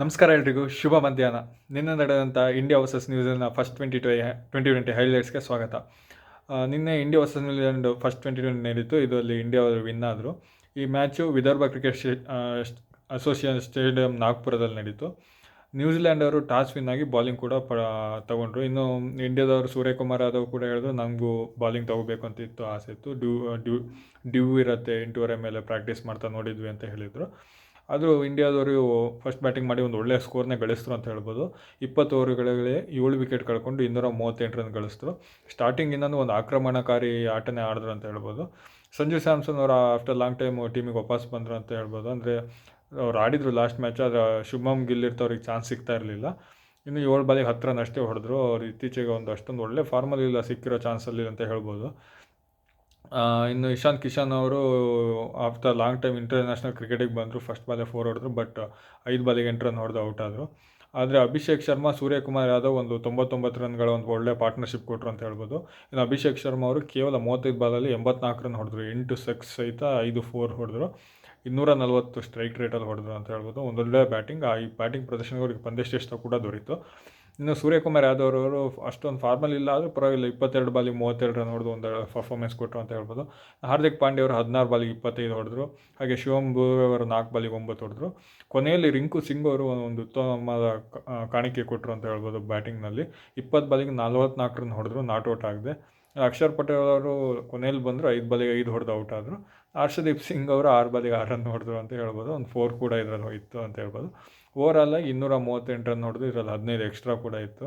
ನಮಸ್ಕಾರ ಎಲ್ರಿಗೂ, ಶುಭ ಮಧ್ಯಾಹ್ನ. ನಿನ್ನೆ ನಡೆದಂಥ ಇಂಡಿಯಾ ವರ್ಸಸ್ ನ್ಯೂಜಿಲೆಂಡ್ನ ಫಸ್ಟ್ ಟ್ವೆಂಟಿ ಟ್ವೆ ಟ್ವೆಂಟಿ ಟ್ವೆಂಟಿ ಹೈಲೈಟ್ಸ್ಗೆ ಸ್ವಾಗತ. ನಿನ್ನೆ India versus New Zealand first twenty twenty ನಡೀತು ಇದರಲ್ಲಿ ಇಂಡಿಯಾ ಅವರು ವಿನ್ ಆದರು. ಈ ಮ್ಯಾಚು ವಿದರ್ಭ ಕ್ರಿಕೆಟ್ ಸ್ಟೇ ಅಸೋಸಿಯೇಷನ್ ಸ್ಟೇಡಿಯಂ ನಾಗ್ಪುರದಲ್ಲಿ ನಡೀತು. ನ್ಯೂಜಿಲೆಂಡ್ ಅವರು ಟಾಸ್ ವಿನ್ ಆಗಿ ಬಾಲಿಂಗ್ ಕೂಡ ಪ ತಗೊಂಡ್ರು. ಇನ್ನು ಇಂಡಿಯಾದವರು ಸೂರ್ಯಕುಮಾರ್ ಯಾದವ್ ಕೂಡ ಹೇಳಿದ್ರು ನನಗೂ ಬಾಲಿಂಗ್ ತಗೋಬೇಕು ಅಂತ ಇತ್ತು ಆಸೆ ಇತ್ತು. ಡ್ಯೂ ಡ್ಯೂ ಡ್ಯೂ ಇರುತ್ತೆ. ಎಂಟೂವರೆ ಮೇಲೆ ಪ್ರಾಕ್ಟೀಸ್ ಮಾಡ್ತಾ ನೋಡಿದ್ವಿ ಅಂತ ಹೇಳಿದರು. ಆದರೂ ಇಂಡಿಯಾದವರು ಫಸ್ಟ್ ಬ್ಯಾಟಿಂಗ್ ಮಾಡಿ ಒಂದು ಒಳ್ಳೆಯ ಸ್ಕೋರ್ನೇ ಗಳಿಸ್ತರು ಅಂತ ಹೇಳ್ಬೋದು. ಇಪ್ಪತ್ತು ಓವರ್ಗಳಲ್ಲಿ ಏಳು ವಿಕೆಟ್ ಕಳ್ಕೊಂಡು ಇನ್ನೂರ ಮೂವತ್ತೆಂಟು ರನ್ ಗಳಿಸಿದ್ರು. ಸ್ಟಾರ್ಟಿಂಗಿಂದನೂ ಒಂದು ಆಕ್ರಮಣಕಾರಿ ಆಟನೇ ಆಡಿದ್ರು ಅಂತ ಹೇಳ್ಬೋದು. ಸಂಜು ಸ್ಯಾಮ್ಸನ್ ಅವರು ಆಫ್ಟರ್ ಲಾಂಗ್ ಟೈಮ್ ಟೀಮಿಗೆ ವಾಪಸ್ ಬಂದರು ಅಂತ ಹೇಳ್ಬೋದು. ಅಂದರೆ ಅವ್ರು ಆಡಿದರು ಲಾಸ್ಟ್ ಮ್ಯಾಚ್ ಆದರೆ ಶುಭಮ್ ಗಿಲ್ ಇರ್ತವ್ರಿಗೆ ಚಾನ್ಸ್ ಸಿಗ್ತಾ ಇರಲಿಲ್ಲ. ಇನ್ನು ಏಳು ಬಾಲಿಗೆ ಹತ್ತು ರನ್ ಅಷ್ಟೇ ಹೊಡೆದ್ರು. ಅವ್ರು ಇತ್ತೀಚೆಗೆ ಒಂದು ಅಷ್ಟೊಂದು ಒಳ್ಳೆ ಫಾರ್ಮಲ್ಲಿ ಇಲ್ಲ, ಸಿಕ್ಕಿರೋ ಚಾನ್ಸಲ್ಲಿ ಅಂತ ಹೇಳ್ಬೋದು. ಇನ್ನು ಇಶಾಂತ್ ಕಿಶನ್ ಅವರು ಆಫ್ಟರ್ ಲಾಂಗ್ ಟೈಮ್ ಇಂಟರ್ನ್ಯಾಷನಲ್ ಕ್ರಿಕೆಟಿಗೆ ಬಂದರು ಫಸ್ಟ್ ಬಾಲೆ ಫೋರ್ ಹೊಡೆದ್ರು ಬಟ್ ಐದು ಬಾಲಿಗೆ ಎಂಟು ರನ್ ಹೊಡೆದು ಔಟ್ ಆದರು. ಆದರೆ ಅಭಿಷೇಕ್ ಶರ್ಮಾ, ಸೂರ್ಯಕುಮಾರ್ ಯಾದವ್ ಒಂದು ತೊಂಬತ್ತೊಂಬತ್ತು ರನ್ಗಳ ಒಂದು ಒಳ್ಳೆ ಪಾರ್ಟ್ನರ್ಶಿಪ್ ಕೊಟ್ಟರು ಅಂತ ಹೇಳ್ಬೋದು. ಇನ್ನು ಅಭಿಷೇಕ್ ಶರ್ಮಾ ಅವರು ಕೇವಲ ಮೂವತ್ತೈದು ಬಾಲಲ್ಲಿ ಎಂಬತ್ನಾಲ್ಕು ರನ್ ಹೊಡೆದ್ರು, ಎಂಟು ಸಿಕ್ಸ್ ಸಹಿತ ಐದು ಫೋರ್ ಹೊಡೆದ್ರು, ಇನ್ನೂರ ನಲವತ್ತು ಸ್ಟ್ರೈಕ್ ರೇಟಲ್ಲಿ ಹೊಡೆದ್ರು ಅಂತ ಹೇಳ್ಬೋದು. ಒಂದೊಳ್ಳೆ ಬ್ಯಾಟಿಂಗ್ ಆ ಈ ಬ್ಯಾಟಿಂಗ್ ಪ್ರದರ್ಶನಗಳಿಗೆ ಪಂದ್ಯ ಶ್ರೇಷ್ಠ ಕೂಡ ದೊರೀತು. ಇನ್ನು ಸೂರ್ಯಕುಮಾರ್ ಯಾದವ್ ಅವರು ಅಷ್ಟೊಂದು ಫಾರ್ಮಲ್ ಇಲ್ಲ, ಆದರೂ ಪರವಾಗಿಲ್ಲ, ಇಪ್ಪತ್ತೆರಡು ಬಾಲಿಗೆ ಮೂವತ್ತೆರಡು ರನ್ ಹೊಡೆದು ಒಂದು ಪರ್ಫಾರ್ಮೆನ್ಸ್ ಕೊಟ್ಟರು ಅಂತ ಹೇಳ್ಬೋದು. ಹಾರ್ದಿಕ್ ಪಾಂಡ್ಯ ಅವರು ಹದಿನಾರು ಬಾಲಿಗೆ ಇಪ್ಪತ್ತೈದು ಹೊಡೆದ್ರು. ಹಾಗೆ ಶಿವಂ ದುಬೆ ಅವರು ನಾಲ್ಕು ಬಾಲಿಗೆ ಒಂಬತ್ತು ಹೊಡೆದ್ರು. ಕೊನೆಯಲ್ಲಿ ರಿಂಕು ಸಿಂಗ್ ಅವರು ಒಂದು ಉತ್ತಮವಾದ ಕಾಣಿಕೆ ಕೊಟ್ಟರು ಅಂತ ಹೇಳ್ಬೋದು ಬ್ಯಾಟಿಂಗ್ನಲ್ಲಿ ಇಪ್ಪತ್ತು ಬಾಲಿಗೆ ನಲ್ವತ್ನಾಲ್ಕು ರನ್ ಹೊಡೆದ್ರು ನಾಟ್ ಔಟ್ ಆಗಿದೆ. ಅಕ್ಷರ್ ಪಟೇಲ್ ಅವರು ಕೊನೆಯಲ್ಲಿ ಬಂದರು, ಐದು ಬಾಲಿಗೆ ಐದು ಹೊಡೆದು ಔಟ್ ಆದರು. ಹರ್ಷದೀಪ್ ಸಿಂಗ್ ಅವರು ಆರು ಬಾಲಿಗೆ ಆರು ರನ್ ಹೊಡೆದ್ರು ಅಂತ ಹೇಳ್ಬೋದು. ಒಂದು ಫೋರ್ ಕೂಡ ಇದರಲ್ಲಿ ಹೋಯಿತು ಅಂತ ಹೇಳ್ಬೋದು. ಓವರಾಲ್ ಆಗಿ ಇನ್ನೂರ ಮೂವತ್ತೆಂಟು ರನ್ ಹೊಡೆದು ಇದರಲ್ಲಿ ಹದಿನೈದು ಎಕ್ಸ್ಟ್ರಾ ಕೂಡ ಇತ್ತು.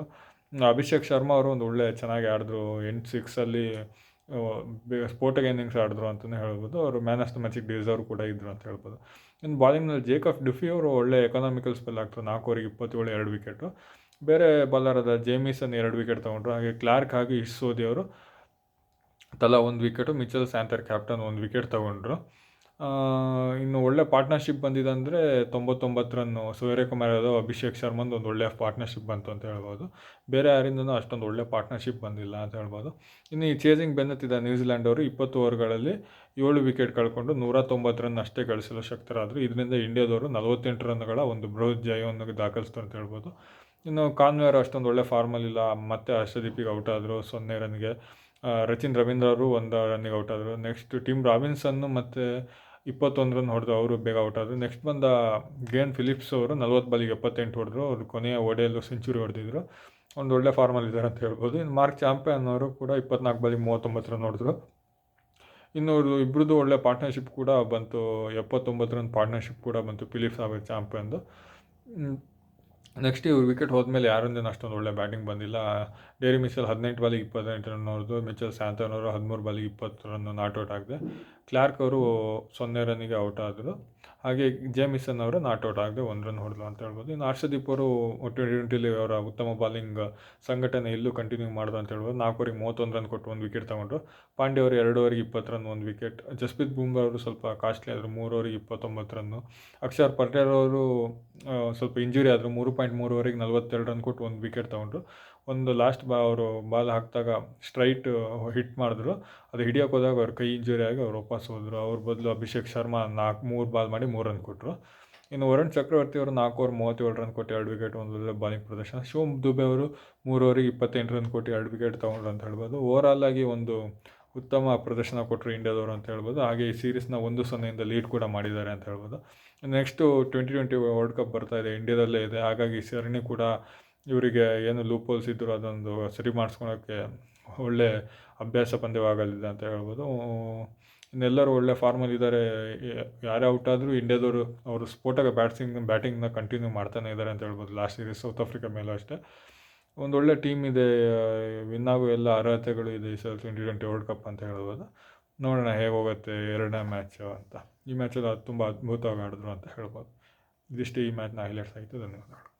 ಅಭಿಷೇಕ್ ಶರ್ಮಾ ಅವರು ಒಂದು ಒಳ್ಳೆ ಚೆನ್ನಾಗಿ ಆಡಿದ್ರು. ಎಂಟು ಸಿಕ್ಸಲ್ಲಿ ಸ್ಪೋರ್ಟಿಂಗ್ ಇನ್ನಿಂಗ್ಸ್ ಆಡಿದ್ರು ಅಂತಲೇ ಹೇಳ್ಬೋದು. ಅವರು ಮ್ಯಾನ್ ಆಫ್ ದ ಮ್ಯಾಚಿಗೆ ಡಿಸರ್ವ್ ಕೂಡ ಇದ್ರು ಅಂತ ಹೇಳ್ಬೋದು. ಇನ್ನು ಬಾಲಿಂಗ್ನಲ್ಲಿ ಜೇಕಫ್ ಡಿಫಿ ಅವರು ಒಳ್ಳೆ ಎಕನಾಮಿಕಲ್ ಸ್ಪೆಲ್ ಆಗ್ತಾರೆ. ನಾಲ್ಕು ಓವರಿಗೆ ಇಪ್ಪತ್ತೇಳು, ಎರಡು ವಿಕೆಟು ಬೇರೆ ಬಾಲರಾದ ಜೇಮಿಸನ್ ಎರಡು ವಿಕೆಟ್ ತೊಗೊಂಡ್ರು. ಹಾಗೆ ಕ್ಲಾರ್ಕ್ ಹಾಗೂ ಇಸ್ಸೋದಿ ಅವರು ತಲಾ ಒಂದು ವಿಕೆಟು ಮಿಚಲ್ ಸ್ಯಾಂತರ್ ಕ್ಯಾಪ್ಟನ್ ಒಂದು ವಿಕೆಟ್ ತೊಗೊಂಡ್ರು. ಇನ್ನು ಒಳ್ಳೆ ಪಾರ್ಟ್ನರ್ಶಿಪ್ ಬಂದಿದೆ ಅಂದರೆ ತೊಂಬತ್ತೊಂಬತ್ತು ರನ್ನು ಸೂರ್ಯಕುಮಾರ್ ಯಾದವ್, ಅಭಿಷೇಕ್ ಶರ್ಮಂದು ಒಂದು ಒಳ್ಳೆಯ ಪಾರ್ಟ್ನರ್ಶಿಪ್ ಬಂತು ಅಂತ ಹೇಳ್ಬೋದು. ಬೇರೆ ಯಾರಿಂದನೂ ಅಷ್ಟೊಂದು ಒಳ್ಳೆ ಪಾರ್ಟ್ನರ್ಶಿಪ್ ಬಂದಿಲ್ಲ ಅಂತ ಹೇಳ್ಬೋದು. ಇನ್ನು ಈ ಚೇಸಿಂಗ್ ಬೆನ್ನತ್ತಿದ್ದ ನ್ಯೂಜಿಲೆಂಡ್ ಅವರು ಇಪ್ಪತ್ತು ಓವರ್ಗಳಲ್ಲಿ ಏಳು ವಿಕೆಟ್ ಕಳ್ಕೊಂಡು ನೂರ ತೊಂಬತ್ತು ರನ್ ಅಷ್ಟೇ ಗಳಿಸಲು ಶಕ್ತರಾದರು. ಇದರಿಂದ ಇಂಡಿಯಾದವರು ನಲವತ್ತೆಂಟು ರನ್ಗಳ ಒಂದು ಬೃಹತ್ ಜಯವನ್ನು ದಾಖಲಿಸ್ತಾರೆ ಅಂತ ಹೇಳ್ಬೋದು. ಇನ್ನು ಕಾನ್ವೇರ್ ಅಷ್ಟೊಂದು ಒಳ್ಳೆ ಫಾರ್ಮಲ್ಲಿಲ್ಲ ಮತ್ತೆ ಹರ್ಷದೀಪಿಗೆ ಔಟ್ ಆದರು ಸೊನ್ನೆ ರನ್ಗೆ. ರಚಿನ್ ರವೀಂದ್ರ ಅವರು ಒಂದು ರನ್ನಿಗೆ ಔಟ್ ಆದರು. ನೆಕ್ಸ್ಟ್ ಟಿಮ್ ರಾಬಿನ್ಸನ್ನು ಮತ್ತು ಇಪ್ಪತ್ತೊಂದು ರನ್ ಹೊಡೆದು ಅವರು ಬೇಗ ಔಟ್ ಆದರು. ನೆಕ್ಸ್ಟ್ ಬಂದ ಗೇನ್ ಫಿಲಿಪ್ಸ್ ಅವರು ನಲ್ವತ್ತು ಬಾಲಿಗೆ ಎಪ್ಪತ್ತೆಂಟು ಹೊಡೆದ್ರು. ಅವರು ಕೊನೆಯ ಓಡೆಯಲ್ಲೂ ಸೆಂಚುರಿ ಹೊಡೆದಿದ್ರು. ಒಂದು ಒಳ್ಳೆ ಫಾರ್ಮಲ್ ಇದ್ದಾರೆ ಅಂತ ಹೇಳ್ಬೋದು. ಇನ್ನು ಮಾರ್ಕ್ ಚಾಂಪಿಯನ್ ಅವರು ಕೂಡ ಇಪ್ಪತ್ನಾಲ್ಕು ಬಾಲಿಗೆ ಮೂವತ್ತೊಂಬತ್ತು ರನ್ ಹೊಡೆದ್ರು ಇನ್ನು ಇಬ್ಬರದ್ದು ಒಳ್ಳೆ ಪಾರ್ಟ್ನರ್ಶಿಪ್ ಕೂಡ ಬಂತು. ಎಪ್ಪತ್ತೊಂಬತ್ತು ರನ್ ಪಾರ್ಟ್ನರ್ಶಿಪ್ ಕೂಡ ಬಂತು. ಫಿಲಿಪ್ಸ್ ಹಾಗೂ ಚಾಂಪಿಯನ್ದು ನೆಕ್ಸ್ಟ್ ಇವ್ರು ವಿಕೆಟ್ ಹೋದ್ಮೇಲೆ ಯಾರೊಂದೇನು ಅಷ್ಟೊಂದು ಒಳ್ಳೆ ಬ್ಯಾಟಿಂಗ್ ಬಂದಿಲ್ಲ. ಡೇರಿ ಮಿಸಲ್ ಹದಿನೆಂಟು ಬಾಲಿಗೆ ಇಪ್ಪತ್ತೆಂಟು ರನ್ ಹೊಡೆದು ಮಿಚಲ್ ಸ್ಯಾಂತನ್ ಅವರು ಹದಿಮೂರು ಬಾಲಿಗೆ ಇಪ್ಪತ್ತು ರನ್ ನಾಟ್ ಔಟ್ ಆಗಿದೆ. ಕ್ಲಾರ್ಕ್ ಅವರು ಸೊನ್ನೆ ರನ್ನಿಗೆ ಔಟ್ ಆದರು. ಹಾಗೆ ಜೇಮಿಸನ್ ಅವರು ನಾಟ್ ಔಟ್ ಆಗದೆ, ಒಂದು ರನ್ ಹೊಡೆದು ಅಂತ ಹೇಳ್ಬೋದು. ಇನ್ನು ಹರ್ಷದೀಪ್ ಅವರು ಟ್ವೆಂಟಿ ಟ್ವೆಂಟಿಲಿ ಅವರ ಉತ್ತಮ ಬಾಲಿಂಗ್ ಸಂಘಟನೆ ಎಲ್ಲೂ ಕಂಟಿನ್ಯೂ ಮಾಡಿದ್ರು ಅಂತ ಹೇಳ್ಬೋದು. ನಾಲ್ಕುವರೆಗೆ ಮೂವತ್ತೊಂದು ರನ್ ಕೊಟ್ಟು ಒಂದು ವಿಕೆಟ್ ತೊಗೊಂಡ್ರು. ಪಾಂಡ್ಯ ಅವರು ಎರಡು ಓವರಿಗೆ ಇಪ್ಪತ್ತು ರನ್ ಒಂದು ವಿಕೆಟ್ ಜಸ್ಪ್ರೀತ್ ಬುಮ್ರಾ ಅವರು ಸ್ವಲ್ಪ ಕಾಸ್ಟ್ಲಿ ಆದರು, ಮೂರು ಓವರಿಗೆ ಇಪ್ಪತ್ತೊಂಬತ್ತು ರನ್ನು ಅಕ್ಷರ್ ಪಟೇಲ್ ಅವರು ಸ್ವಲ್ಪ ಇಂಜುರಿ ಆದರು, ಮೂರು ಪಾಯಿಂಟ್ ಮೂರು ಓವರಿಗೆ ನಲ್ವತ್ತೆರಡು ರನ್ ಕೊಟ್ಟು ಒಂದು ವಿಕೆಟ್ ತೊಗೊಂಡ್ರು. ಒಂದು ಲಾಸ್ಟ್ ಬಾ ಅವರು ಬಾಲ್ ಹಾಕಿದಾಗ ಸ್ಟ್ರೈಟ್ ಹಿಟ್ ಮಾಡಿದ್ರು. ಅದು ಹಿಡಿಯೋಕೆ ಹೋದಾಗ ಅವ್ರ ಕೈ ಇಂಜುರಿ ಆಗಿ ಅವ್ರು ವಾಪಸ್ ಹೋದರು. ಅವ್ರ ಬದಲು ಅಭಿಷೇಕ್ ಶರ್ಮಾ ನಾಲ್ಕು ಮೂರು ಬಾಲ್ ಮಾಡಿ ಮೂರು ರನ್ ಕೊಟ್ಟರು ಇನ್ನು ವರುಣ್ ಚಕ್ರವರ್ತಿ ಅವರು ನಾಲ್ಕು ಓವರ್ ಮೂವತ್ತೇಳು ರನ್ ಕೊಟ್ಟು ಎರಡು ವಿಕೆಟ್ ಒಂದು ಒಳ್ಳೆ ಬಾಲಿಂಗ್ ಪ್ರದರ್ಶನ. ಶಿವಮ್ ದುಬೆ ಅವರು ಮೂರು ಓವರಿಗೆ ಇಪ್ಪತ್ತೆಂಟು ರನ್ ಕೊಟ್ಟು ಎರಡು ವಿಕೆಟ್ ತೊಗೊಂಡ್ರು ಅಂತ ಹೇಳ್ಬೋದು. ಓವರಾಲ್ ಆಗಿ ಒಂದು ಉತ್ತಮ ಪ್ರದರ್ಶನ ಕೊಟ್ಟರು ಇಂಡಿಯಾದವರು ಅಂತ ಹೇಳ್ಬೋದು. ಹಾಗೆ ಈ ಸೀರೀಸ್ನ ಒಂದು ಸೊನ್ನೆಯಿಂದ ಲೀಡ್ ಕೂಡ ಮಾಡಿದ್ದಾರೆ ಅಂತ ಹೇಳ್ಬೋದು. Next twenty twenty world cup ಬರ್ತಾ ಇದೆ. ಇಂಡಿಯಾದಲ್ಲೇ ಇದೆ. ಹಾಗಾಗಿ ಸರಣಿ ಕೂಡ ಇವರಿಗೆ ಏನು ಲೂಪ್ ಹೋಲ್ಸ್ ಇದ್ದರು ಅದೊಂದು ಸರಿ ಮಾಡಿಸ್ಕೊಳೋಕ್ಕೆ ಒಳ್ಳೆ ಅಭ್ಯಾಸ ಪಂದ್ಯವಾಗಲಿದೆ ಅಂತ ಹೇಳ್ಬೋದು. ಇನ್ನೆಲ್ಲರೂ ಒಳ್ಳೆ ಫಾರ್ಮಲ್ಲಿದ್ದಾರೆ ಯಾರೇ ಔಟ್ ಆದರೂ ಇಂಡಿಯಾದವರು ಅವರು ಸ್ಫೋಟಕ ಬ್ಯಾಟ್ಸಿಂಗ್ ಬ್ಯಾಟಿಂಗ್ನ ಕಂಟಿನ್ಯೂ ಮಾಡ್ತಾನೆ ಇದ್ದಾರೆ ಅಂತ ಹೇಳ್ಬೋದು. ಲಾಸ್ಟ್ ಸೀರೀಸ್ ಸೌತ್ ಆಫ್ರಿಕಾ ಮೇಲೂ ಅಷ್ಟೇ. ಒಂದು ಒಳ್ಳೆ ಟೀಮ್ ಇದೆ ವಿನ್ ಆಗೋ ಎಲ್ಲ ಅರ್ಹತೆಗಳು ಇದೆ ಈ ಸಲ ಟ್ವೆಂಟಿ ಟ್ವೆಂಟಿ ವರ್ಲ್ಡ್ ಕಪ್ ಅಂತ ಹೇಳ್ಬೋದು. ನೋಡೋಣ ಹೇಗೆ ಹೋಗುತ್ತೆ ಎರಡನೇ ಮ್ಯಾಚು ಅಂತ. ಈ ಮ್ಯಾಚಲ್ಲಿ ತುಂಬ ಅದ್ಭುತವಾಗಿ ಆಡಿದ್ರು ಅಂತ ಹೇಳ್ಬೋದು. ಇದಿಷ್ಟು ಈ ಮ್ಯಾಚ್ನ ಹೈಲೈಟ್ಸ್ ಆಯಿತು ಧನ್ಯವಾದಗಳು.